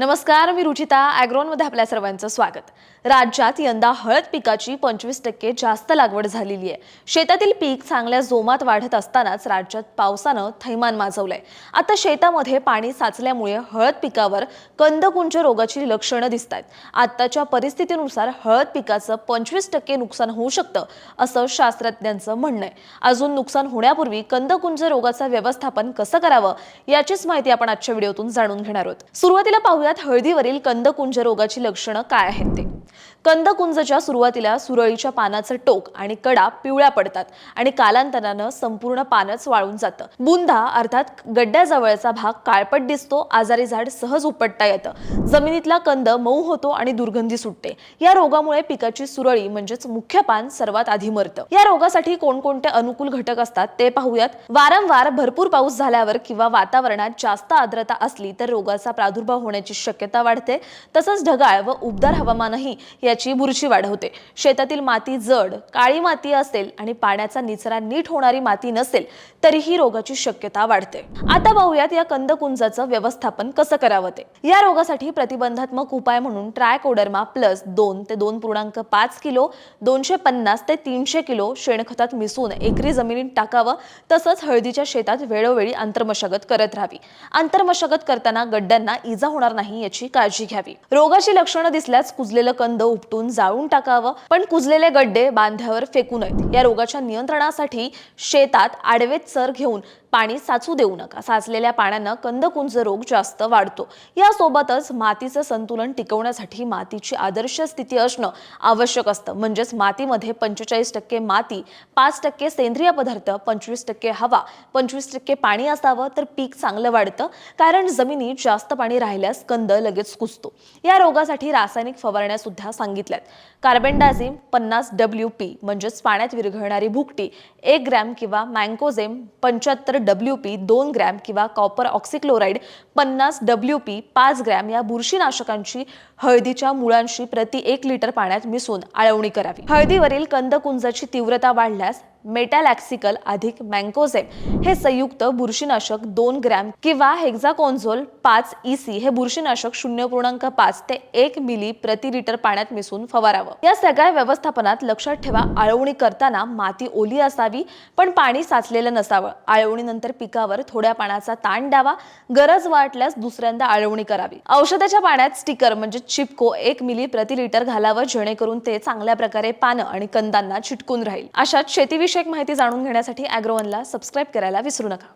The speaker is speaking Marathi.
नमस्कार मी रुचिता ॲग्रोनमध्ये आपल्या सर्वांचं स्वागत. राज्यात यंदा हळद पिकाची पंचवीस टक्के जास्त लागवड झालेली आहे. शेतातील पीक चांगल्या जोमात वाढत असतानाच राज्यात पावसानं थैमान माजवलंय. आता शेतामध्ये पाणी साचल्यामुळे हळद पिकावर कंदकुंज रोगाची लक्षणं दिसत आहेत आत्ताच्या परिस्थितीनुसार हळद पिकाचं पंचवीस टक्के नुकसान होऊ शकतं असं शास्त्रज्ञांचं म्हणणं आहे. अजून नुकसान होण्यापूर्वी कंदकुंज रोगाचं व्यवस्थापन कसं करावं याचीच माहिती आपण आजच्या व्हिडिओतून जाणून घेणार आहोत. सुरुवातीला पाहूया पाहूयात हळदीवरील कंदकुंज रोगाची लक्षणं काय आहेत ते? कंदकुंजच्या सुरुवातीला सुरळीच्या पानाचं टोक आणि कडा पिवळ्या पडतात आणि कालांतरानं संपूर्ण पानच वाळून जातं. बुंदा अर्थात गड्ड्याजवळचा भाग काळपट दिसतो आजारी झाड सहज उपटता येतं. जमिनीतला कंद मऊ होतो आणि दुर्गंधी सुटते. या रोगामुळे पिकाची सुरळी म्हणजेच मुख्य पान सर्वात आधी मरतं. या रोगासाठी कोणकोणते अनुकूल घटक असतात ते पाहूयात. वारंवार भरपूर पाऊस झाल्यावर किंवा वातावरणात जास्त आर्द्रता असली तर रोगाचा प्रादुर्भाव होण्याची शक्यता वाढते. तसंच ढगाळ व उबदार हवामानही याची बुरशी वाढवते. शेतातील माती जड काळी माती असेल आणि पाण्याचा निचरा नीट होणारी माती नसेल तरीही रोगाची शक्यता वाढते. आता पाहूयात या कंदकुंजाचं व्यवस्थापन कसं करावं ते. या रोगासाठी प्रतिबंधात्मक उपाय म्हणून ट्रायकोडर्मा प्लस दोन ते दोन पूर्णांक पाच किलो दोनशे पन्नास ते तीनशे किलो शेणखतात मिसळून एकरी जमिनीत टाकावं तसंच हळदीच्या शेतात वेळोवेळी आंतरमशागत करत राहावी. आंतरमशागत करताना गड्ड्यांना इजा होणार नाही याची काळजी घ्यावी. रोगाची लक्षणं दिसल्यास कुजलेलं कंद उपटून जाळून टाकावं. पण कुजलेले गड्डे बांध्यावर फेकू नयेत. या रोगाच्या नियंत्रणासाठी शेतात आडवे चर घेऊन पाणी साचू देऊ नका. साचलेल्या पाण्यानं कंदकुंज रोग जास्त वाढतो. यासोबतच मातीचं संतुलन टिकवण्यासाठी मातीची आदर्श स्थिती असणं आवश्यक असतं. म्हणजेच मातीमध्ये पंचेचाळीस टक्के माती पाच टक्के सेंद्रिय पदार्थ पंचवीस टक्के हवा पंचवीस टक्के पाणी असावं तर पीक चांगलं वाढतं. कारण जमिनीत जास्त पाणी राहिल्यास कंद लगेच कुजतो. या रोगासाठी रासायनिक फवारण्या सुद्धा सांगितल्यात. कार्बेंडाझिम पन्नास डब्ल्यू पी म्हणजेच पाण्यात विरघळणारी भुकटी एक ग्रॅम किंवा मँकोझेम पंच्याहत्तर डब्ल्यू पी दोन ग्रॅम किंवा कॉपर ऑक्सिक्लोराईड पन्नास डब्ल्यू पी पाच ग्रॅम या बुरशीनाशकांची हळदीच्या मुळांशी प्रति एक लिटर पाण्यात मिसळून आळवणी करावी. हळदीवरील कंदकुंजाची तीव्रता वाढल्यास मेटॅलॅक्सिकल अधिक मँकोझेम हे संयुक्त बुरशीनाशक दोन ग्रॅम किंवा हेक्झाकोन्झोल पाच सी हे बुरशीनाशक शून्य पूर्णांक पाच ते एक मिली प्रति लिटर पाण्यात मिसळून फवारावं. या सगळ्या व्यवस्थापनात लक्षात ठेवा आळवणी करताना माती ओली असावी पण पाणी साचलेलं नसावं. आळवणीनंतर पिकावर थोड्या पाण्याचा ताण द्यावा. गरज वाटल्यास दुसऱ्यांदा आळवणी करावी. औषधाच्या पाण्यात स्टिकर म्हणजे चिपको एक मिली प्रति लिटर घालावं जेणेकरून ते चांगल्या प्रकारे पानं आणि कंदांना चिटकून राहील. अशात विषयक माहिती जाणून घेण्यासाठी अॅग्रोवनला सबस्क्राईब करायला विसरू नका.